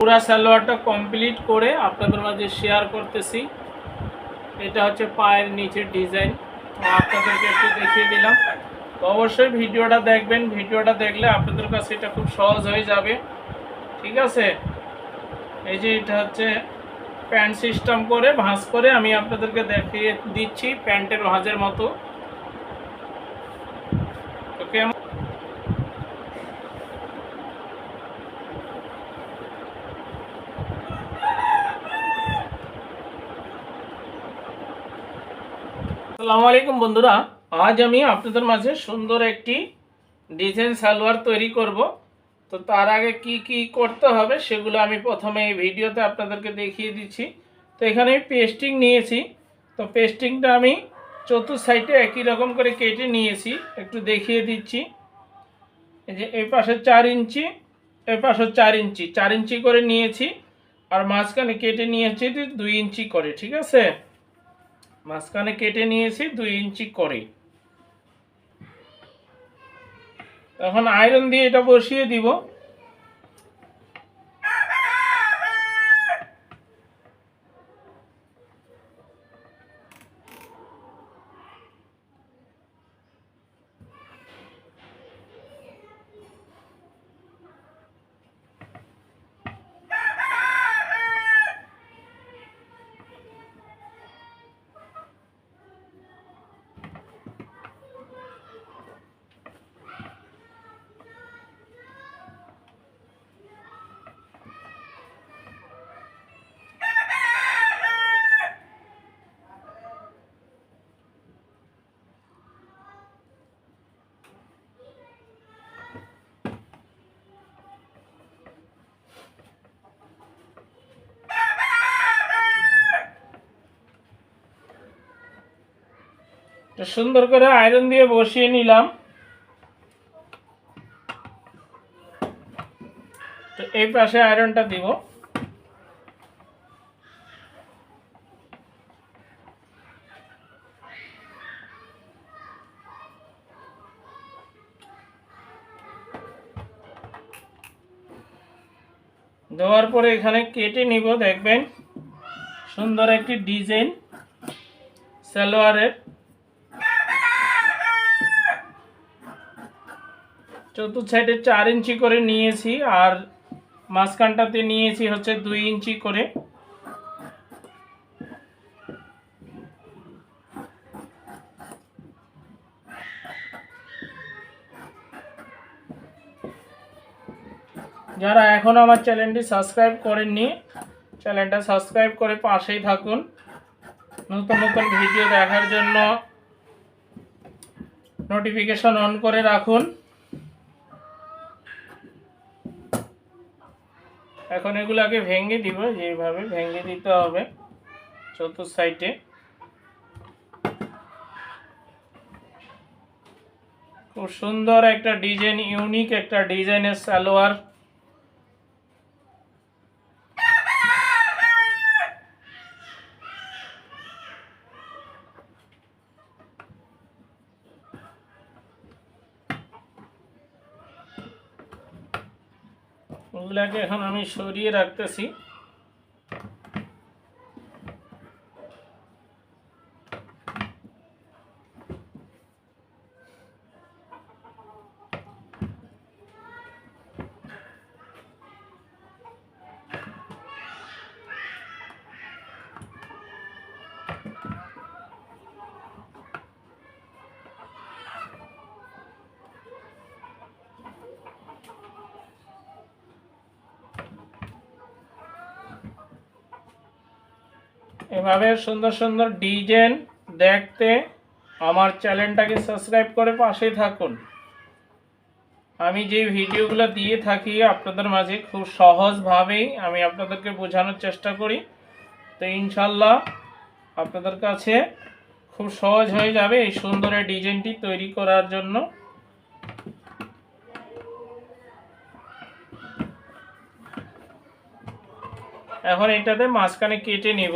পুরা সালোয়ারটা কমপ্লিট করে আপনাদের মাঝে শেয়ার করতেছি। এটা হচ্ছে পায়ের নিচের ডিজাইন আপনাদেরকে একটু দেখিয়ে দিলাম। অবশ্যই ভিডিওটা দেখবেন। ভিডিওটা দেখলে আপনাদের কাছে এটা খুব সহজ হয়ে যাবে। ঠিক আছে? এই যে এটা হচ্ছে প্যান্ট সিস্টেম করে ভাঁজ করে আমি আপনাদেরকে দেখিয়ে দিচ্ছি, প্যান্টের ভাঁজের মতো। আসসালামু আলাইকুম বন্ধুরা। আজ আমি আপনাদের মাঝে সুন্দর একটি ডিজাইন সালোয়ার তৈরি করব। তো তার আগে কি কি করতে হবে সেগুলো আমি প্রথমে এই ভিডিওতে আপনাদেরকে দেখিয়ে দিচ্ছি। তো এখানে আমি পেস্টিং নিয়েছি। তো পেস্টিংটা আমি চতুর্থ সাইডে একই রকম করে কেটে নিয়েছি। একটু দেখিয়ে দিচ্ছি। এই যে এই পাশে চার ইঞ্চি, এই পাশে চার ইঞ্চি। চার ইঞ্চি করে নিয়েছি। আর মাঝখানে কেটে নিয়েছি দুই ইঞ্চি করে, ঠিক আছে? মাঝখানে কেটে নিয়েছি দুই ইঞ্চি করে। এখন আয়রন দিয়ে এটা বসিয়ে দিব। তো সুন্দর করে আয়রন দিয়ে বসিয়ে নিলাম। তো এই পাশে আয়রনটা দিব। দেওয়ার পরে এখানে কেটে নিব, দেখবেন। সুন্দর একটি ডিজাইন, সালোয়ারের। চতুর্থ সাইডে চার ইঞ্চি করে নিয়েছি আর মাঝখানটাতে নিয়েছি হচ্ছে দুই ইঞ্চি করে। যারা এখন আমার চ্যানেলটি সাবস্ক্রাইব করেননি, চ্যানেলটা সাবস্ক্রাইব করে পাশেই থাকুন। নতুন নতুন ভিডিও দেখার জন্য নোটিফিকেশন অন করে রাখুন। এখন এগুলো আগে ভেঙে দিব, যেভাবে ভেঙে দিতে হবে চতুর্থ সাইডে। খুব সুন্দর একটা ডিজাইন, ইউনিক একটা ডিজাইনের সালোয়ার। ওগুলাকে এখন আমি সরিয়ে রাখতেছি। এভাবে সুন্দর সুন্দর ডিজাইন দেখতে আমার চ্যানেলটাকে সাবস্ক্রাইব করে পাশেই থাকুন। আমি যে ভিডিওগুলো দিয়ে থাকি আপনাদের মাঝে খুব সহজভাবেই আমি আপনাদেরকে বোঝানোর চেষ্টা করি। তো ইনশাল্লাহ আপনাদের কাছে খুব সহজ হয়ে যাবে এই সুন্দর ডিজাইনটি তৈরি করার জন্য। এখন এটাতে মাঝখানে কেটে নিব।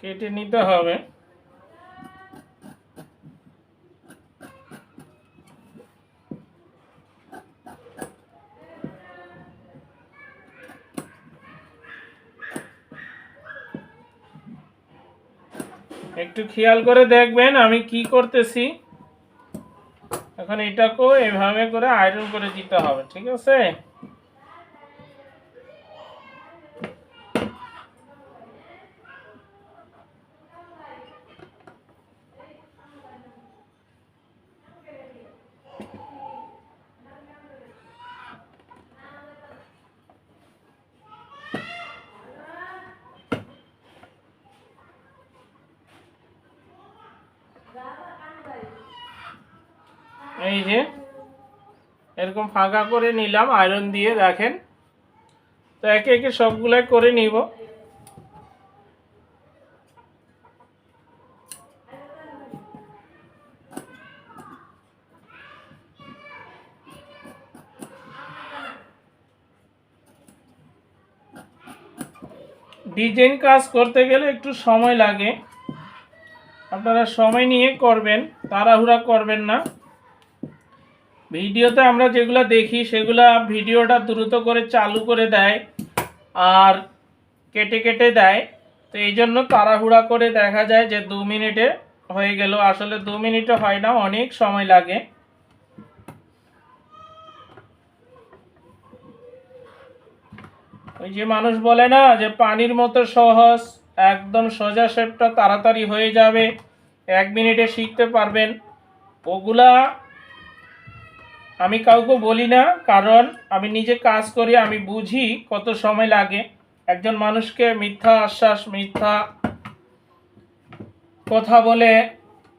কেটে নিতে হবে। একটু খেয়াল করে দেখবেন আমি কি করতেছি। এখন এটাকেও এভাবে করে আয়রন করে দিতে হবে, ঠিক আছে? এই যে, এরকম ফাঁকা করে নিলাম আয়রন দিয়ে দেখেন। তো একে একে সবগুলাই করে নিব। ডিজাইন কাজ করতে গেলে একটু সময় লাগে। আপনারা সময় নিয়ে করবেন, তাড়াহুড়া করবেন না। ভিডিওতে আমরা যেগুলো দেখি, সেগুলা ভিডিওটা দ্রুত করে চালু করে দেয় আর কেটে কেটে দেয়। তো এই জন্য তাড়াহুড়া করে দেখা যায় যে দু মিনিটে হয়ে গেল। আসলে দু মিনিটে হয় না, অনেক সময় লাগে। ওই যে মানুষ বলে না যে পানির মতো সহজ, একদম সোজা শেপটা তাড়াতাড়ি হয়ে যাবে, এক মিনিটে শিখতে পারবেন। ওগুলা আমি কাউকে বলি না, কারণ আমি নিজে কাজ করি, আমি বুঝি কত সময় লাগে। একজন মানুষকে মিথ্যা আশ্বাস, মিথ্যা কথা বলে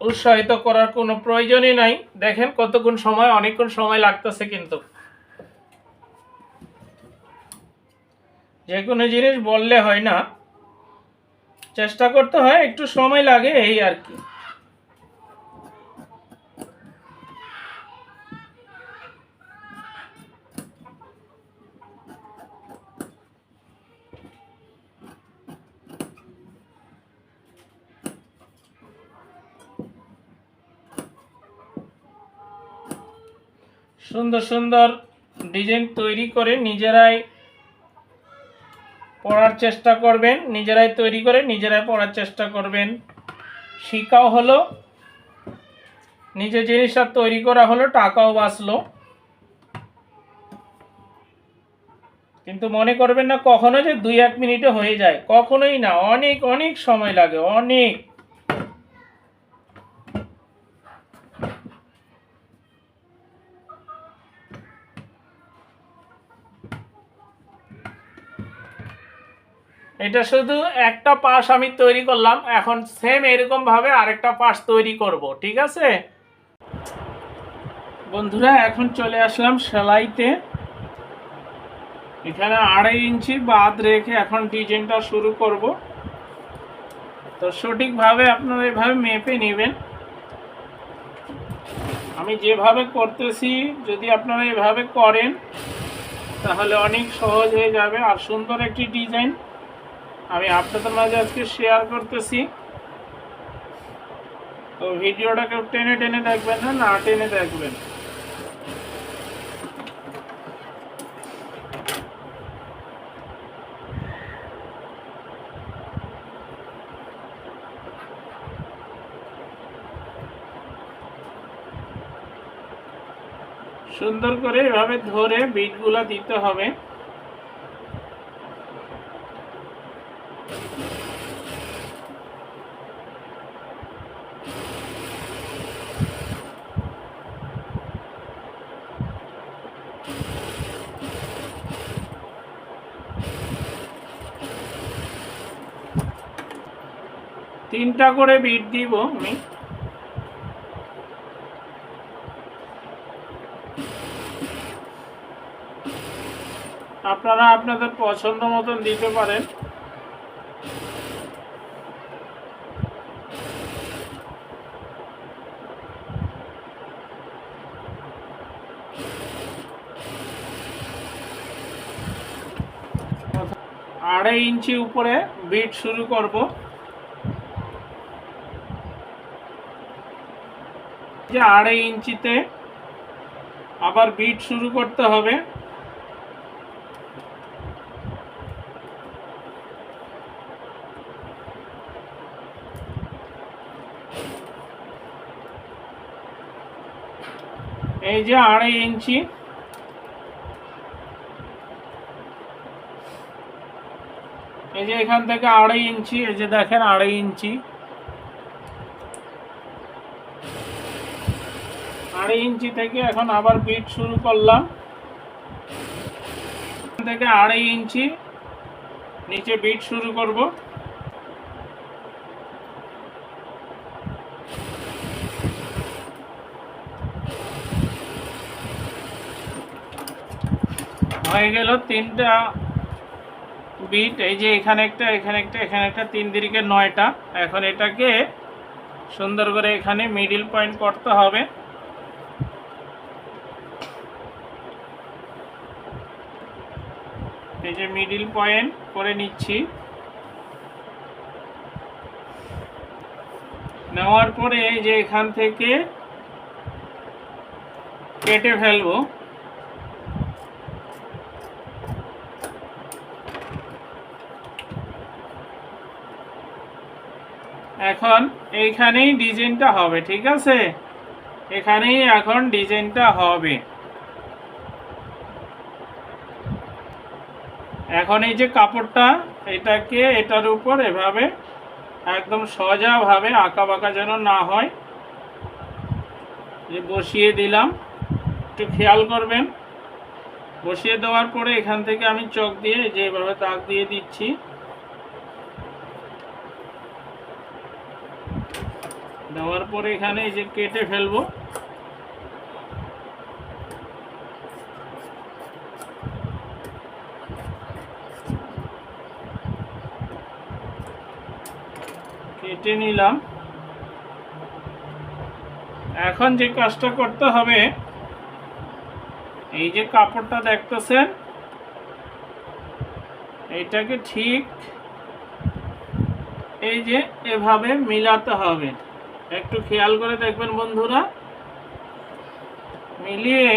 উৎসাহিত করার কোনো প্রয়োজনই নাই। দেখেন কতক্ষণ সময় অনেকক্ষণ সময় লাগতেছে কিন্তু। যে কোনো জিনিস বললে হয় না। চেষ্টা করতে হয়, একটু সময় লাগে, এই আর কি। সুন্দর সুন্দর ডিজাইন তৈরি করে নিজেরাই পড়ার চেষ্টা করবেন, নিজেরাই তৈরি করে নিজেরাই পড়ার চেষ্টা করবেন। শিকাও হলো নিজে জিনিসটা তৈরি করা হলো, টাকাও বাঁচলো। কিন্তু মনে করবেন না কখনো যে দুই এক মিনিটে হয়ে যায়, কখনোই না, অনেক অনেক সময় লাগে, অনেক। এটা শুধু একটা পাশ আমি তৈরি করলাম, এখন সেম এরকম ভাবে আরেকটা পাশ তৈরি করব, ঠিক আছে? বন্ধুরা, এখন চলে আসলাম সেলাইতে। এখানে আড়াই ইঞ্চি বাদ রেখে এখন ডিজাইনটা শুরু করব। তো সঠিকভাবে আপনারা এভাবে মেপে নেবেন। আমি যেভাবে করতেছি, যদি আপনারা এভাবে করেন, তাহলে অনেক সহজ হয়ে যাবে। আর সুন্দর একটি ডিজাইন। আমি আপনাদের মাঝে আজকে শেয়ার করতেছি। তো ভিডিওটা কেউ টেনে টেনে দেখবেন না না টেনে দেখবেন। সুন্দর করে এভাবে ধরে বিটগুলা দিতে হবে। তিনটা করে বিট দিব আমি। আপনারা আপনাদের পছন্দ মতন দিতে পারেন। আড়াই ইঞ্চি উপরে বিট শুরু করব। যে আড়াই ইঞ্চিতে আবার বিট শুরু করতে হবে। এই যে আড়াই ইঞ্চি। এই যে এখান থেকে আড়াই ইঞ্চি, এই যে দেখেন আড়াই ইঞ্চি। আড়াই ইঞ্চি থেকে এখন আবার বিট শুরু করলাম। থেকে আড়াই ইঞ্চি নিচে বিট শুরু করব। হয়ে গেল তিনটা বিট এই যে এখানে একটা এখানে একটা এখানে একটা, তিন দিকে নয়টা। এখন এটাকে সুন্দর করে এখানে মিডিল পয়েন্ট করতে হবে। এই যে মিডিল পয়েন্ট করে নিচ্ছি। নেওয়ার পরে এই যে এখান থেকে কেটে ফেলব। এখন এইখানেই ডিজাইনটা হবে, ঠিক আছে? এখানেই এখন ডিজাইনটা হবে। এখন এই যে কাপড়টা, এটাকে এটার উপর এভাবে একদম সোজাভাবে আঁকা বাঁকা যেন না হয় যে বসিয়ে দিলাম। একটু খেয়াল করবেন, বসিয়ে দেওয়ার পরে এখান থেকে আমি চক দিয়ে যেভাবে দাগ দিয়ে দিচ্ছি। দেওয়ার পরে এখানে এই যে কেটে ফেলব। কেটে নিলাম। এখন যে কাজটা করতে হবে, এই যে কাপড়টা দেখতেছেন এইটাকে ঠিক এই যে এভাবে মিলাতে হবে। একটু খেয়াল করে দেখবেন বন্ধুরা। মিলিয়ে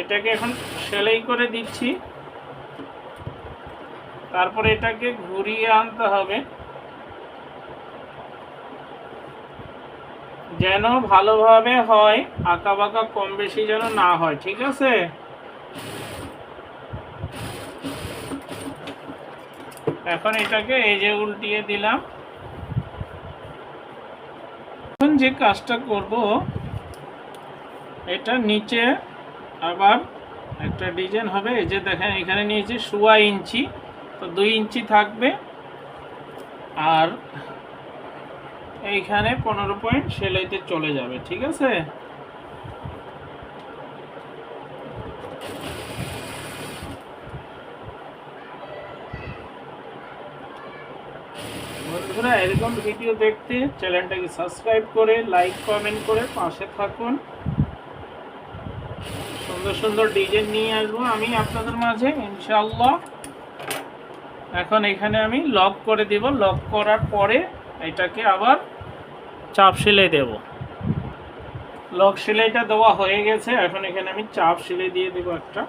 এটাকে এখন সেলাই করে দিচ্ছি। তারপর এটাকে ঘুরিয়ে আনতে হবে। যেন ভালোভাবে হয় আঁকা বাঁকা কম বেশি যেন না হয়, ঠিক আছে? এখন এটাকে এই যে উল্টিয়ে দিলাম। এখন যে কাজটা করব, এটা নিচে আবার একটা ডিজাইন হবে। এই যে দেখেন, এখানে নিয়েছি সোয়া ইঞ্চি। তো দুই ইঞ্চি থাকবে। আর এইখানে পনেরো পয়েন্ট সেলাইতে চলে যাবে, ঠিক আছে? এরকম ভিডিও দেখতে চ্যানেলটাকে সাবস্ক্রাইব করে লাইক কমেন্ট করে পাশে থাকুন। সুন্দর সুন্দর ডিজাইন নিয়ে আসব আমি আপনাদের মাঝে ইনশাল্লাহ এখন এখানে আমি লক করে দেব। লক করার পরে এটাকে আবার চাপ সেলাই দেব। লক সেলাইটা দেওয়া হয়ে গেছে। এখন এখানে আমি চাপ সেলাই দিয়ে দেবো একটা।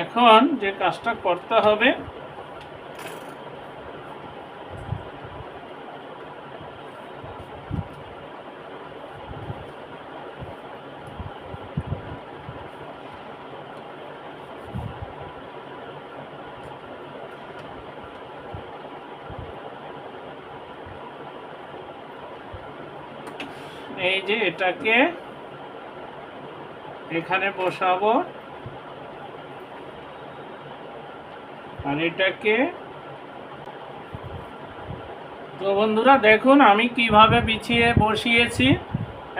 এখন যে কাজটা করতে হবে এই যে এটাকে এখানে বসাবো। আর এটাকে তো বন্ধুরা দেখুন, আমি কীভাবে বিছিয়ে বসিয়েছি।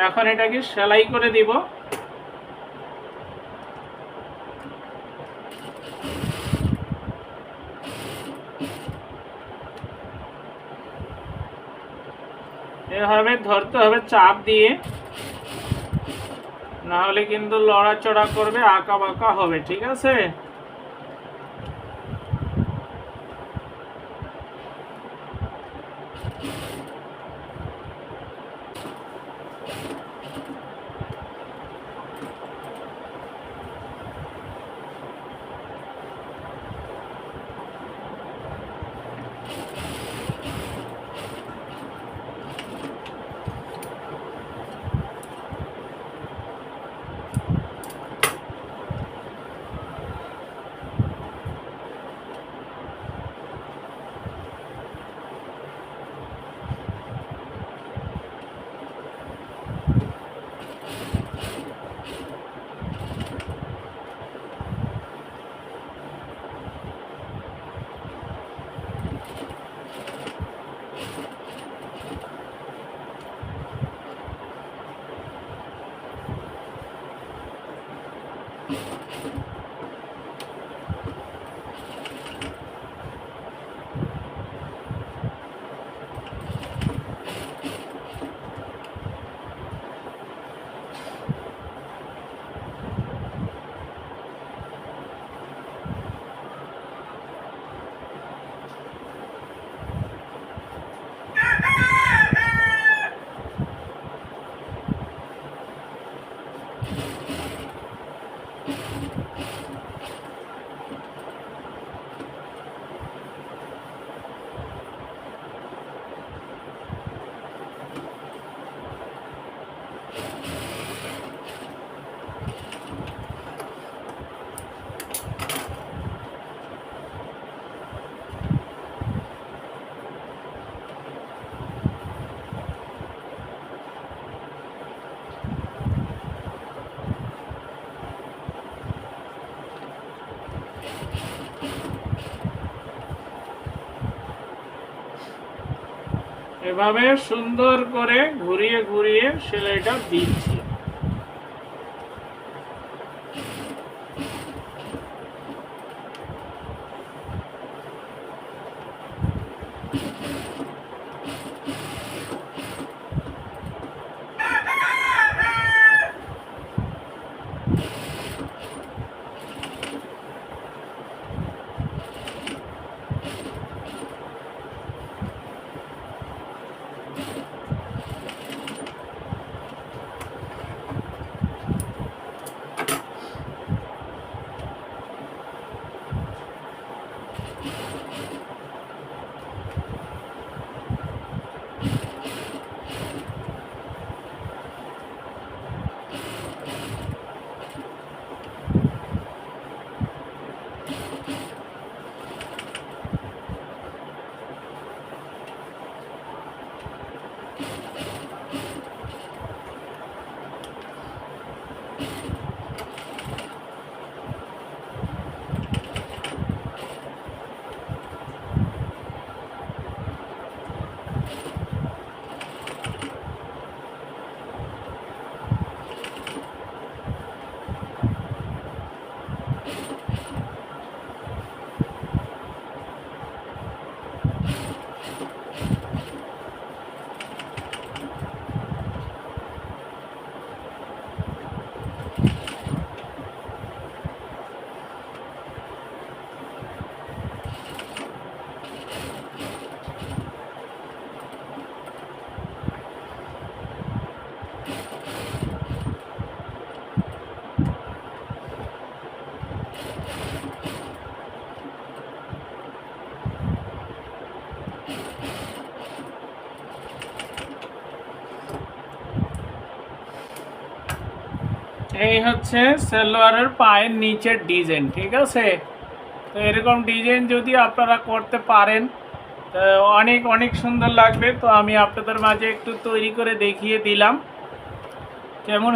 এখন এটাকে সেলাই করে দিব। এভাবে ধরতে হবে চাপ দিয়ে। নাহলে কিন্তু লড়াচড়া করবে আঁকা বাঁকা হবে, ঠিক আছে? এভাবে সুন্দর করে ঘুরিয়ে ঘুরিয়ে সেলাইটা দিচ্ছি। এই হচ্ছে সেলোয়ারের পায়ের নিচের ডিজাইন, ঠিক আছে? তো এরকম ডিজাইন যদি আপনারা করতে পারেন অনেক অনেক সুন্দর লাগবে। তো আমি আপনাদের মাঝে একটু তৈরি করে দেখিয়ে দিলাম। কেমন